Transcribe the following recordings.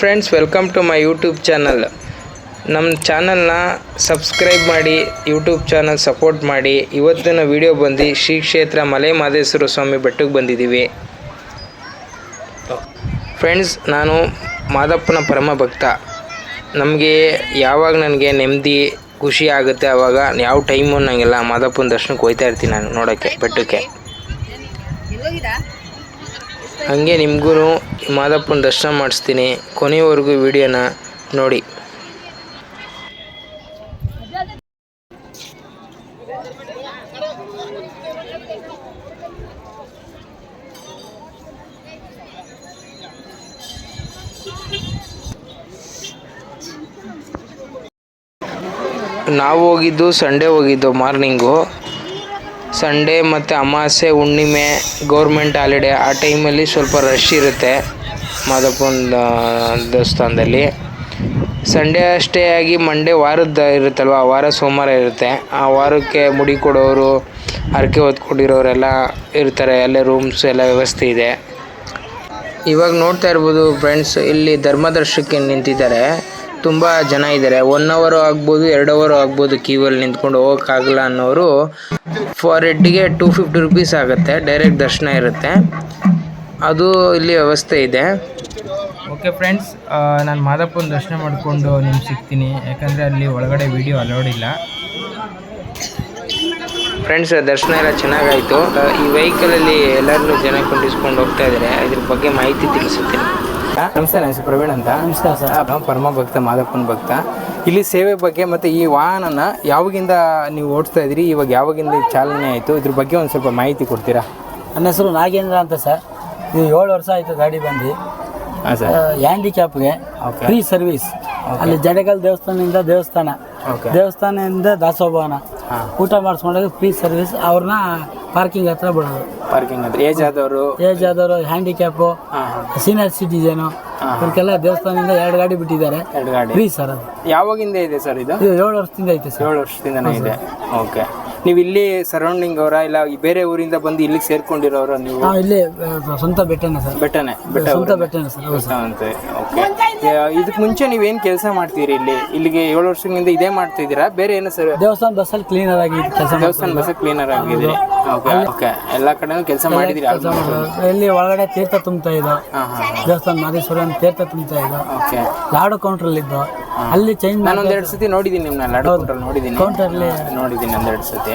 Friends welcome to my YouTube channel ನಮ್ಮ ಚಾನಲ್ನ subscribe ಮಾಡಿ ಯೂಟ್ಯೂಬ್ ಚಾನಲ್ ಸಪೋರ್ಟ್ ಮಾಡಿ ಇವತ್ತಿನ ವಿಡಿಯೋ ಬಂದು ಶ್ರೀ ಕ್ಷೇತ್ರ ಮಲೆ ಮಹದೇಶ್ವರ ಸ್ವಾಮಿ ಬೆಟ್ಟಕ್ಕೆ ಬಂದಿದ್ದೀವಿ ಫ್ರೆಂಡ್ಸ್ ನಾನು ಮಾದಪ್ಪನ ಪರಮ ಭಕ್ತ. ನಮಗೆ ಯಾವಾಗ ನನಗೆ ನೆಮ್ಮದಿ, ಖುಷಿ ಆಗುತ್ತೆ ಆವಾಗ ಯಾವ ಟೈಮು ನನಗೆಲ್ಲ ಮಾದಪ್ಪನ ದರ್ಶನಕ್ಕೆ ಹೋಗ್ತಾ ಇರ್ತೀನಿ ನಾನು ನೋಡೋಕ್ಕೆ, ಬೆಟ್ಟಕ್ಕೆ. ಹಾಗೆ ನಿಮಗೂ ಮಾದಪ್ಪನ ದರ್ಶನ ಮಾಡಿಸ್ತೀನಿ. ಕೊನೆಯವರೆಗೂ ವಿಡಿಯೋನ ನೋಡಿ. ನಾವು ಹೋಗಿದ್ದು ಸಂಡೇ ಹೋಗಿದ್ದು ಮಾರ್ನಿಂಗು ಸಂಡೇ ಮತ್ತು ಅಮಾವಾಸ್ಯೆ ಹುಣ್ಣಿಮೆ ಗೌರ್ಮೆಂಟ್ ಹಾಲಿಡೇ ಆ ಟೈಮಲ್ಲಿ ಸ್ವಲ್ಪ ರಶ್ ಇರುತ್ತೆ ಮಾದಪ್ಪನ ದೇವಸ್ಥಾನದಲ್ಲಿ. ಸಂಡೇ ಅಷ್ಟೇ ಆಗಿ ಮಂಡೇ ವಾರದ ಇರುತ್ತಲ್ವ, ಆ ವಾರ ಸೋಮವಾರ ಇರುತ್ತೆ. ಆ ವಾರಕ್ಕೆ ಮುಡಿ ಕೊಡೋರು, ಹರಕೆ ಹೊತ್ಕೊಂಡಿರೋರೆಲ್ಲ ಇರ್ತಾರೆ, ಅಲ್ಲೇ ರೂಮ್ಸ್ ಎಲ್ಲ ವ್ಯವಸ್ಥೆ ಇದೆ. ಇವಾಗ ನೋಡ್ತಾ ಇರ್ಬೋದು ಫ್ರೆಂಡ್ಸ್ ಇಲ್ಲಿ ಧರ್ಮದರ್ಶಕ್ಕೆ ನಿಂತಿದ್ದಾರೆ. ತುಂಬ ಜನ ಇದ್ದಾರೆ ಒನ್ ಅವರು ಆಗ್ಬೋದು ಎರಡು ಅವರು ಆಗ್ಬೋದು ಕ್ಯೂವಲ್ಲಿ ನಿಂತ್ಕೊಂಡು ಹೋಗೋಕ್ಕಾಗಲ್ಲ ಅನ್ನೋರು ಫಾರ್ ಹೆಡ್ಗೆ ಟೂ ಫಿಫ್ಟಿ ರುಪೀಸ್ ಆಗುತ್ತೆ ಡೈರೆಕ್ಟ್ ದರ್ಶನ ಇರುತ್ತೆ. ಅದು ಇಲ್ಲಿ ವ್ಯವಸ್ಥೆ ಇದೆ. ಓಕೆ ಫ್ರೆಂಡ್ಸ್ ನಾನು ಮಾದಪ್ಪನ ದರ್ಶನ ಮಾಡಿಕೊಂಡು ನಿಮ್ಗೆ ಸಿಗ್ತೀನಿ. ಯಾಕಂದರೆ ಅಲ್ಲಿ ಒಳಗಡೆ ವಿಡಿಯೋ ಅಲೌಡ್ ಇಲ್ಲ. ಫ್ರೆಂಡ್ಸ್ ದರ್ಶನ ಎಲ್ಲ ಚೆನ್ನಾಗಾಯಿತು. ಈ ವೆಹಿಕಲಲ್ಲಿ ಎಲ್ಲರನ್ನೂ ಜನ ಕುಂಡಿಸ್ಕೊಂಡು ಹೋಗ್ತಾ ಇದ್ದಾರೆ ಇದ್ರ ಬಗ್ಗೆ ಮಾಹಿತಿ ತಿಳಿಸುತ್ತೀನಿ. ನಮಸ್ತೆ ನನ್ನ ಹೆಸರು ಪ್ರವೀಣ್ ಅಂತ. ನಮಸ್ಕಾರ ಸರ್. ಪರಮ ಭಕ್ತ ಮಾದಪ್ಪನ ಭಕ್ತ. ಇಲ್ಲಿ ಸೇವೆ ಬಗ್ಗೆ ಮತ್ತು ಈ ವಾಹನನ ಯಾವಾಗಿಂದ ನೀವು ಓಡಿಸ್ತಾ ಇದ್ದೀರಿ? ಇವಾಗ ಯಾವಾಗಿಂದ ಚಾಲನೆ ಆಯಿತು? ಇದ್ರ ಬಗ್ಗೆ ಒಂದು ಸ್ವಲ್ಪ ಮಾಹಿತಿ ಕೊಡ್ತೀರಾ? ನನ್ನ ಹೆಸರು ನಾಗೇಂದ್ರ ಅಂತ ಸರ್. ಇದು ಏಳು ವರ್ಷ ಆಯಿತು ಗಾಡಿ ಬಂದು ಹಾಂ ಸರ್. ಹ್ಯಾಂಡಿಕ್ಯಾಪ್ಗೆ ಫ್ರೀ ಸರ್ವಿಸ್ ಅಲ್ಲಿ ಜಡಗಲ್ ದೇವಸ್ಥಾನದಿಂದ ದೇವಸ್ಥಾನ. ದೇವಸ್ಥಾನದಿಂದ ದಾಸೋಭವನ. ಊಟ ಮಾಡಿಸ್ಕೊಂಡಾಗ ಫ್ರೀ ಸರ್ವಿಸ್ ಅವ್ರನ್ನ ಪಾರ್ಕಿಂಗ್ ಹತ್ರ ಬಿಡೋದು. ಪಾರ್ಕಿಂಗ್ ಹತ್ರ. ಏಜ್ ಆದವರು? ಏಜ್ ಆದವರು ಹ್ಯಾಂಡಿಕ್ಯಾಪು ಸೀನಿಯರ್ ಸಿಟಿಜನು ಇವ್ರಿಗೆಲ್ಲ ದೇವಸ್ಥಾನದಿಂದ ಎರಡು ಗಾಡಿ ಬಿಟ್ಟಿದ್ದಾರೆ. ಎರಡು ಗಾಡಿ. ಫ್ರೀ ಸರ್ ಅದು. ಯಾವಾಗಿಂದ ಇದೆ ಸರ್ ಇದು? ಇದು ಏಳು ವರ್ಷದಿಂದ ಐತೆ ಸರ್. ಏಳು ವರ್ಷದಿಂದನೇ ಇದೆ. ಓಕೆ. ನೀವು ಇಲ್ಲಿ ಸರೌಂಡಿಂಗ್ ಅವರ ಇಲ್ಲ ಬೇರೆ ಊರಿಂದ ಬಂದು ಇಲ್ಲಿಗೆ ಸೇರ್ಕೊಂಡಿರೋರ ನೀವು? ಇಲ್ಲಿ ಸ್ವಂತ ಬೆಟ್ಟನೇ ಸರ್. ಬೆಟ್ಟನೆ. ಬೆಟ್ಟ ಸ್ವಂತ ಬೆಟ್ಟನೇ ಸರ್. ಓಕೆ. ಇದಕ್ಕೆ ಮುಂಚೆ ನೀವೇನು ಕೆಲಸ ಮಾಡ್ತೀರಿ ಇಲ್ಲಿ? ಇಲ್ಲಿಗೆ ಏಳು ವರ್ಷದಿಂದ ಇದೇ ಮಾಡ್ತಿದ್ದೀರಾ ಬೇರೆ ಏನು ಸರ್? ದೇವಸ್ಥಾನ ಬಸ್ಸಲ್ಲಿ ಕ್ಲೀನರ್ ಆಗಿ ಕೆಲಸ ದೇವಸ್ಥಾನ ಬಸ್ ಕ್ಲೀನರ್ ಆಗಿದ್ದೀರಿ. Okay okay. ಎಲ್ಲ ಕಡೆನೂ ಕೆಲಸ ಮಾಡಿದಿರಿ ಇಲ್ಲಿ ಒಳಗಡೆ ತೀರ್ಥ ತುಂಬ್ತಾ ಇದ್ದ. ದೇವಸ್ಥಾನ ಮಾದೇಶ್ವರ ತೀರ್ಥ ತುಂಬ್ತಾ ಇದ್ದ. ಓಕೆ. ಲಾಡು ಕೌಂಟ್ರಲ್ಲಿ ಇದ್ದು. ಅಲ್ಲಿ ಚೇಂಜ್ ನಾನು ಒಂದೆರಡು ಸತಿ ನೋಡಿದ್ದೀನಿ ನಿಮ್ಮನ್ನ ಲಾಡು ನೋಡಿದೀನಿ. ನೋಡಿದ್ದೀನಿ ಕೌಂಟ್ರಲ್ಲಿ ನೋಡಿದ್ದೀನಿ ಒಂದೆರಡು ಸತಿ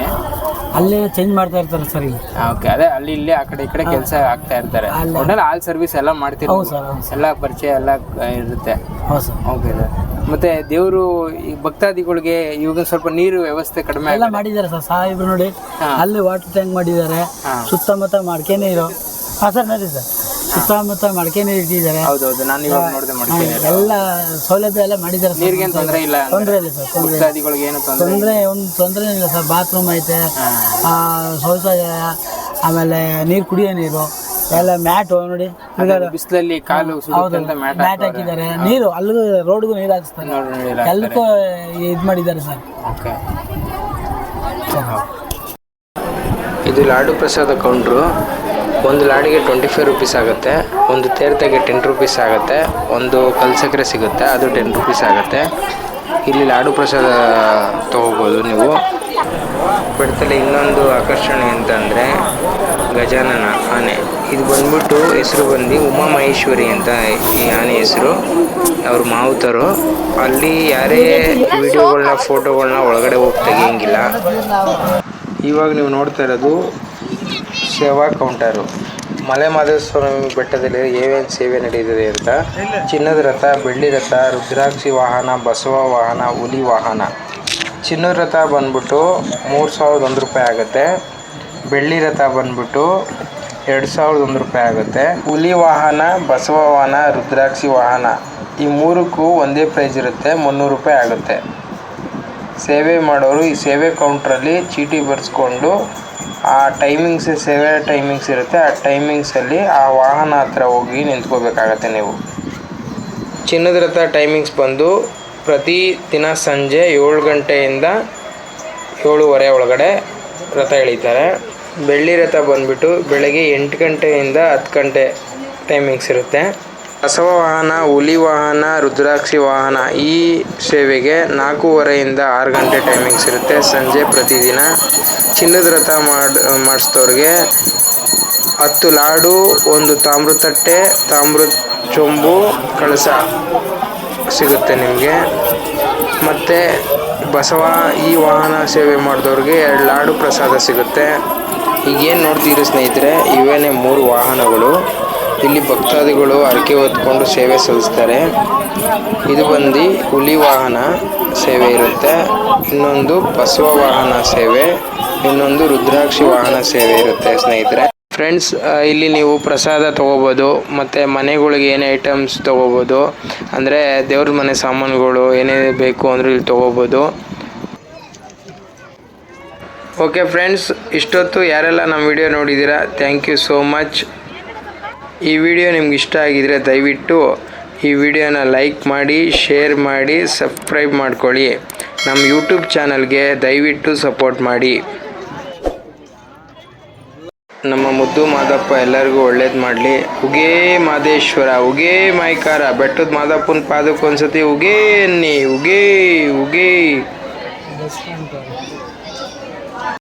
ಅಲ್ಲೇ ಚೇಂಜ್ ಮಾಡ್ತಾ ಇರ್ತಾರೆ ಸರ್ ಇಲ್ಲಿ. ಓಕೆ ಅದೇ ಅಲ್ಲಿ ಇಲ್ಲಿ ಆ ಕಡೆ ಈ ಕಡೆ ಕೆಲಸ ಆಗ್ತಾ ಇರ್ತಾರೆ. ಒಟ್ಟಲ್ಲಿ ಆಲ್ ಸರ್ವಿಸ್ ಎಲ್ಲ ಮಾಡ್ತೀರಿ ಹೌದು ಸರ್ ಹೌದು. ಎಲ್ಲ ಪರಿಚಯ ಎಲ್ಲ ಇರುತ್ತೆ. ಹೌದು ಸರ್ ಓಕೆ ಸರ್ ಮತ್ತೆ ದೇವರು ಈ ಭಕ್ತಾದಿಗಳಿಗೆ ಇವಾಗ ಸ್ವಲ್ಪ ನೀರು ವ್ಯವಸ್ಥೆ ಕಡಿಮೆ ಎಲ್ಲ ಮಾಡಿದ್ದಾರೆ ಸರ್ ಸಾಹೇಬ್ರು ನೋಡಿ ಅಲ್ಲಿ ವಾಟರ್ ಟ್ಯಾಂಕ್ ಮಾಡಿದ್ದಾರೆ. ಸುತ್ತಮುತ್ತ ಮಾಡ್ಕೇನೆ ಇರೋ ಹಾಂ ಸರ್ ನೋಡಿ ಸರ್ ಸುತ್ತಮುತ್ತ ಮಡಕೆ ನೀರು ಇಟ್ಟಿದ್ದಾರೆ. ಹೌದೌದು ನಾನು ಇವಾಗ ನೋಡಿದೆ ಎಲ್ಲ ಸೌಲಭ್ಯ ಎಲ್ಲ ಮಾಡಿದ್ದಾರೆ ಸರ್ ನೀರಿಗೇನು ತೊಂದರೆ ಇಲ್ಲ ಅಂದ್ರೆ? ತೊಂದರೆ ಇಲ್ಲ ಸರ್ ತೊಂದರೆ ಭಕ್ತಾದಿಗಳಿಗೆ ಏನು ತೊಂದರೆ ತೊಂದರೆ ಒಂದು ತೊಂದರೆ ಇಲ್ಲ ಸರ್ ಬಾತ್ರೂಮ್ ಐತೆ ಆ, ಶೌಚಾಲಯ ಆಮೇಲೆ ನೀರು ಕುಡಿಯೋ ನೀರು ಎಲ್ಲ ಮ್ಯಾಟ್ ನೋಡಿ. ಬಿಸಿಲಲ್ಲಿ ಕಾಲು ಸುಡುತ್ತೆ ಅಂತ ಮ್ಯಾಟ್ ಮ್ಯಾಟ್ ಹಾಕಿದ್ದಾರೆ. ನೀರು ಅಲ್ಲಿಗೂ ರೋಡ್ಗೂ ನೀರು ಹಾಕಿಸ್ತಾರೆ. ನೋಡಿ ಎಲ್ಲಕ್ಕೂ ಇದು ಮಾಡಿದ್ದಾರೆ ಸರ್. ಓಕೆ. ಇದು ಲಾಡು ಪ್ರಸಾದ ಕೌಂಟ್ರು. ಒಂದು ಲಾಡಿಗೆ ಟ್ವೆಂಟಿ ಫೈವ್ ರುಪೀಸ್ ಆಗುತ್ತೆ, ಒಂದು ತೇರ್ತೆಗೆ ಟೆನ್ ರುಪೀಸ್ ಆಗುತ್ತೆ, ಒಂದು ಕಲ್ಸಕ್ಕರೆ ಸಿಗುತ್ತೆ, ಅದು ಟೆನ್ ರುಪೀಸ್ ಆಗುತ್ತೆ. ಇಲ್ಲಿ ಲಾಡು ಪ್ರಸಾದ ತೊಗೋಬೋದು ನೀವು. ಬಿಡ್ತಲ್ಲಿ ಇನ್ನೊಂದು ಆಕರ್ಷಣೆ ಅಂತಂದರೆ ಗಜಾನನ ಆನೆ. ಇದು ಬಂದ್ಬಿಟ್ಟು ಹೆಸರು ಬಂದು ಉಮಾ ಮಹೇಶ್ವರಿ ಅಂತ ಈ ಆನೆ ಹೆಸರು. ಅವ್ರ ಮಾವುತರು. ಅಲ್ಲಿ ಯಾರೇ ವಿಡಿಯೋಗಳನ್ನ ಫೋಟೋಗಳನ್ನ ಒಳಗಡೆ ಹೋಗಿ ತೆಗಿಯಂಗಿಲ್ಲ. ಇವಾಗ ನೀವು ನೋಡ್ತಾ ಇರೋದು ಸೇವಾ ಕೌಂಟರು. ಮಲೆ ಮಹದೇಶ್ವರ ಬೆಟ್ಟದಲ್ಲಿ ಏನೇನು ಸೇವೆ ನಡೆಯುತ್ತದೆ ಅಂತ? ಚಿನ್ನದ ರಥ, ಬೆಳ್ಳಿ ರಥ, ರುದ್ರಾಕ್ಷಿ ವಾಹನ, ಬಸವ ವಾಹನ, ಹುಲಿ ವಾಹನ. ಚಿನ್ನದ ರಥ ಬಂದ್ಬಿಟ್ಟು ಮೂರು ಸಾವಿರದ ಒಂದು ರೂಪಾಯಿ ಆಗುತ್ತೆ. ಬೆಳ್ಳಿ ರಥ ಬಂದ್ಬಿಟ್ಟು ಎರಡು ಸಾವಿರದ ಒಂದು ರೂಪಾಯಿ ಆಗುತ್ತೆ. ಹುಲಿ ವಾಹನ, ಬಸವ ವಾಹನ, ರುದ್ರಾಕ್ಷಿ ವಾಹನ ಈ ಮೂರಕ್ಕೂ ಒಂದೇ ಪ್ರೈಸ್ ಇರುತ್ತೆ, ಮುನ್ನೂರು ರೂಪಾಯಿ ಆಗುತ್ತೆ. ಸೇವೆ ಮಾಡೋರು ಈ ಸೇವೆ ಕೌಂಟ್ರಲ್ಲಿ ಚೀಟಿ ಬರೆಸ್ಕೊಂಡು ಆ ಟೈಮಿಂಗ್ಸ್ ಸೇವೆ ಟೈಮಿಂಗ್ಸ್ ಇರುತ್ತೆ. ಆ ಟೈಮಿಂಗ್ಸಲ್ಲಿ ಆ ವಾಹನ ಹತ್ರ ಹೋಗಿ ನಿಂತ್ಕೋಬೇಕಾಗತ್ತೆ ನೀವು. ಚಿನ್ನದ ರಥ ಟೈಮಿಂಗ್ಸ್ ಬಂದು ಪ್ರತಿ ದಿನ ಸಂಜೆ ಏಳು ಗಂಟೆಯಿಂದ ಏಳುವರೆ ಒಳಗಡೆ ರಥ ಎಳಿತಾರೆ. ಬೆಳ್ಳಿ ರಥ ಬಂದುಬಿಟ್ಟು ಬೆಳಗ್ಗೆ ಎಂಟು ಗಂಟೆಯಿಂದ ಹತ್ತು ಗಂಟೆ ಟೈಮಿಂಗ್ಸ್ ಇರುತ್ತೆ. ಬಸವ ವಾಹನ ಹುಲಿ ವಾಹನ ರುದ್ರಾಕ್ಷಿ ವಾಹನ ಈ ಸೇವೆಗೆ ನಾಲ್ಕೂವರೆಯಿಂದ ಆರು ಗಂಟೆ ಟೈಮಿಂಗ್ಸ್ ಇರುತ್ತೆ. ಸಂಜೆ ಪ್ರತಿದಿನ ಚಿನ್ನದ ರಥ ಮಾಡಿ ಮಾಡಿಸಿದವ್ರಿಗೆ ಹತ್ತು ಲಾಡು, ಒಂದು ತಾಮ್ರ ತಟ್ಟೆ ತಾಮ್ರ ಚೊಂಬು, ಕಳಸ ಸಿಗುತ್ತೆ ನಿಮಗೆ. ಮತ್ತು ಬಸವ ಈ ವಾಹನ ಸೇವೆ ಮಾಡಿದವ್ರಿಗೆ ಎರಡು ಲಾಡು ಪ್ರಸಾದ ಸಿಗುತ್ತೆ. ಈಗೇನು ನೋಡ್ತೀರಿ ಸ್ನೇಹಿತರೆ, ಇವೇನೇ ಮೂರು ವಾಹನಗಳು. ಇಲ್ಲಿ ಭಕ್ತಾದಿಗಳು ಹರಕೆ ಹೊತ್ಕೊಂಡು ಸೇವೆ ಸಲ್ಲಿಸ್ತಾರೆ. ಇದು ಬಂದು ಹುಲಿ ವಾಹನ ಸೇವೆ ಇರುತ್ತೆ. ಇನ್ನೊಂದು ಬಸವ ವಾಹನ ಸೇವೆ, ಇನ್ನೊಂದು ರುದ್ರಾಕ್ಷಿ ವಾಹನ ಸೇವೆ ಇರುತ್ತೆ ಸ್ನೇಹಿತರೆ. ಫ್ರೆಂಡ್ಸ್ ಇಲ್ಲಿ ನೀವು ಪ್ರಸಾದ ತೊಗೋಬೋದು, ಮತ್ತು ಮನೆಗಳಿಗೆ ಏನೇ ಐಟಮ್ಸ್ ತೊಗೋಬೋದು, ಅಂದರೆ ದೇವ್ರ ಮನೆ ಸಾಮಾನುಗಳು ಏನೇ ಬೇಕು ಅಂದರೂ ಇಲ್ಲಿ ತೊಗೋಬೋದು. ಓಕೆ ಫ್ರೆಂಡ್ಸ್ ಇಷ್ಟೊತ್ತು ಯಾರೆಲ್ಲ ನಮ್ಮ ವಿಡಿಯೋ ನೋಡಿದ್ದೀರಾ ಥ್ಯಾಂಕ್ ಯು ಸೋ ಮಚ್ ಈ ವಿಡಿಯೋ ನಿಮ್ಗೆ ಇಷ್ಟ ಆಗಿದರೆ ದಯವಿಟ್ಟು ಈ ವಿಡಿಯೋನ ಲೈಕ್ ಮಾಡಿ, ಶೇರ್ ಮಾಡಿ, ಸಬ್ಸ್ಕ್ರೈಬ್ ಮಾಡ್ಕೊಳ್ಳಿ. ನಮ್ಮ ಯೂಟ್ಯೂಬ್ ಚಾನಲ್ಗೆ ದಯವಿಟ್ಟು ಸಪೋರ್ಟ್ ಮಾಡಿ. ನಮ್ಮ ಮುದ್ದು ಮಾದಪ್ಪ ಎಲ್ಲರಿಗೂ ಒಳ್ಳೇದು ಮಾಡಲಿ. ಉಗೇ ಮಾದೇಶ್ವರ, ಉಗೇ ಮೈಕಾರ ಬೆಟ್ಟದ ಮಾದಪ್ಪನ ಪಾದಕ್ಕೊಂದ್ಸತಿ ಉಗೇ ನೀ ಉಗೇ ಉಗೇ.